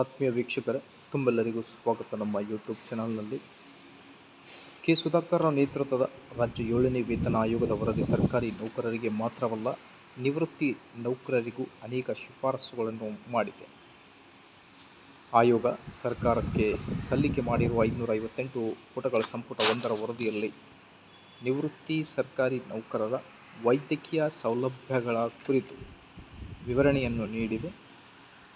ಆತ್ಮೀಯ ವೀಕ್ಷಕರೇ, ತುಂಬೆಲ್ಲರಿಗೂ ಸ್ವಾಗತ ನಮ್ಮ ಯೂಟ್ಯೂಬ್ ಚಾನಲ್ನಲ್ಲಿ ಕೆ. ಸುಧಾಕರ್ ನೇತೃತ್ವದ ರಾಜ್ಯ ಏಳನೇ ವೇತನ ಆಯೋಗದ ವರದಿ ಸರ್ಕಾರಿ ನೌಕರರಿಗೆ ಮಾತ್ರವಲ್ಲ, ನಿವೃತ್ತಿ ನೌಕರರಿಗೂ ಅನೇಕ ಶಿಫಾರಸುಗಳನ್ನು ಮಾಡಿದೆ. ಆಯೋಗ ಸರ್ಕಾರಕ್ಕೆ ಸಲ್ಲಿಕೆ ಮಾಡಿರುವ ಐನೂರ ಐವತ್ತೆಂಟು ಪುಟಗಳ ಸಂಪುಟ ಒಂದರ ವರದಿಯಲ್ಲಿ, ನಿವೃತ್ತಿ ಸರ್ಕಾರಿ ನೌಕರರ ವೈದ್ಯಕೀಯ ಸೌಲಭ್ಯಗಳ ಕುರಿತು ವಿವರಣೆಯನ್ನು ನೀಡಿದೆ.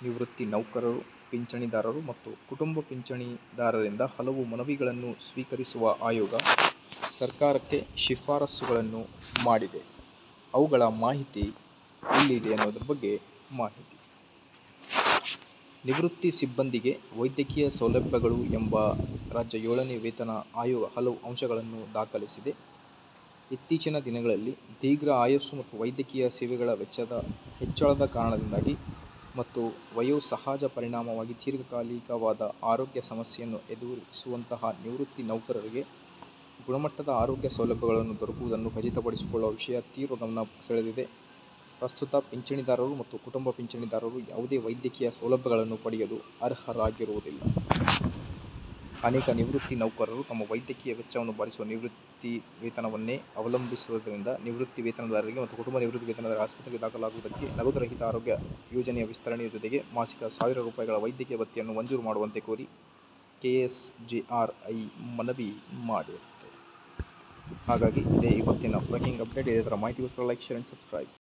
ನಿವೃತ್ತಿ ನೌಕರರು, ಪಿಂಚಣಿದಾರರು ಮತ್ತು ಕುಟುಂಬ ಪಿಂಚಣಿದಾರರಿಂದ ಹಲವು ಮನವಿಗಳನ್ನು ಸ್ವೀಕರಿಸುವ ಆಯೋಗ ಸರ್ಕಾರಕ್ಕೆ ಶಿಫಾರಸುಗಳನ್ನು ಮಾಡಿದೆ. ಅವುಗಳ ಮಾಹಿತಿ ಇಲ್ಲಿದೆ ಅನ್ನೋದ್ರ ಬಗ್ಗೆ ಮಾಹಿತಿ. ನಿವೃತ್ತಿ ಸಿಬ್ಬಂದಿಗೆ ವೈದ್ಯಕೀಯ ಸೌಲಭ್ಯಗಳು ಎಂಬ ರಾಜ್ಯ ಏಳನೇ ವೇತನ ಆಯೋಗ ಹಲವು ಅಂಶಗಳನ್ನು ದಾಖಲಿಸಿದೆ. ಇತ್ತೀಚಿನ ದಿನಗಳಲ್ಲಿ ದೀರ್ಘ ಆಯಸ್ಸು ಮತ್ತು ವೈದ್ಯಕೀಯ ಸೇವೆಗಳ ವೆಚ್ಚದ ಹೆಚ್ಚಳದ ಕಾರಣದಿಂದಾಗಿ ಮತ್ತು ವಯೋ ಸಹಜ ಪರಿಣಾಮವಾಗಿ ದೀರ್ಘಕಾಲಿಕವಾದ ಆರೋಗ್ಯ ಸಮಸ್ಯೆಯನ್ನು ಎದುರಿಸುವಂತಹ ನಿವೃತ್ತಿ ನೌಕರರಿಗೆ ಗುಣಮಟ್ಟದ ಆರೋಗ್ಯ ಸೌಲಭ್ಯಗಳನ್ನು ದೊರಕುವುದನ್ನು ಖಚಿತಪಡಿಸಿಕೊಳ್ಳುವ ವಿಷಯ ತೀವ್ರ ಗಮನ ಸೆಳೆದಿದೆ. ಪ್ರಸ್ತುತ ಪಿಂಚಣಿದಾರರು ಮತ್ತು ಕುಟುಂಬ ಪಿಂಚಣಿದಾರರು ಯಾವುದೇ ವೈದ್ಯಕೀಯ ಸೌಲಭ್ಯಗಳನ್ನು ಪಡೆಯಲು ಅರ್ಹರಾಗಿರುವುದಿಲ್ಲ. ಅನೇಕ ನಿವೃತ್ತಿ ನೌಕರರು ತಮ್ಮ ವೈದ್ಯಕೀಯ ವೆಚ್ಚವನ್ನು ಭರಿಸುವ ನಿವೃತ್ತಿ ವೇತನವನ್ನೇ ಅವಲಂಬಿಸಿರುವುದರಿಂದ ನಿವೃತ್ತಿ ವೇತನದಾರರಿಗೆ ಮತ್ತು ಕುಟುಂಬ ನಿವೃತ್ತಿ ವೇತನದಾರರ ಆಸ್ಪತ್ರೆಗೆ ದಾಖಲಾಗುವುದಕ್ಕೆ ನಗದುರಹಿತ ಆರೋಗ್ಯ ಯೋಜನೆಯ ವಿಸ್ತರಣೆಯ ಜೊತೆಗೆ ಮಾಸಿಕ ಸಾವಿರ ರೂಪಾಯಿಗಳ ವೈದ್ಯಕೀಯ ಭತ್ಯೆಯನ್ನು ಮಂಜೂರು ಮಾಡುವಂತೆ ಕೋರಿ ಕೆಎಸ್ಜೆಆರ್ಐ ಮನವಿ ಮಾಡಿರುತ್ತೆ ಹಾಗಾಗಿ ಇದೇ ಇವತ್ತಿನ ಬ್ರೇಕಿಂಗ್ ಅಪ್ಡೇಟ್ ಇದೇ ಥರ ಮಾಹಿತಿಗೋಸ್ಕರ ಲೈಕ್ ಶೇರ್ ಆ್ಯಂಡ್ ಸಬ್ಸ್ಕ್ರೈಬ್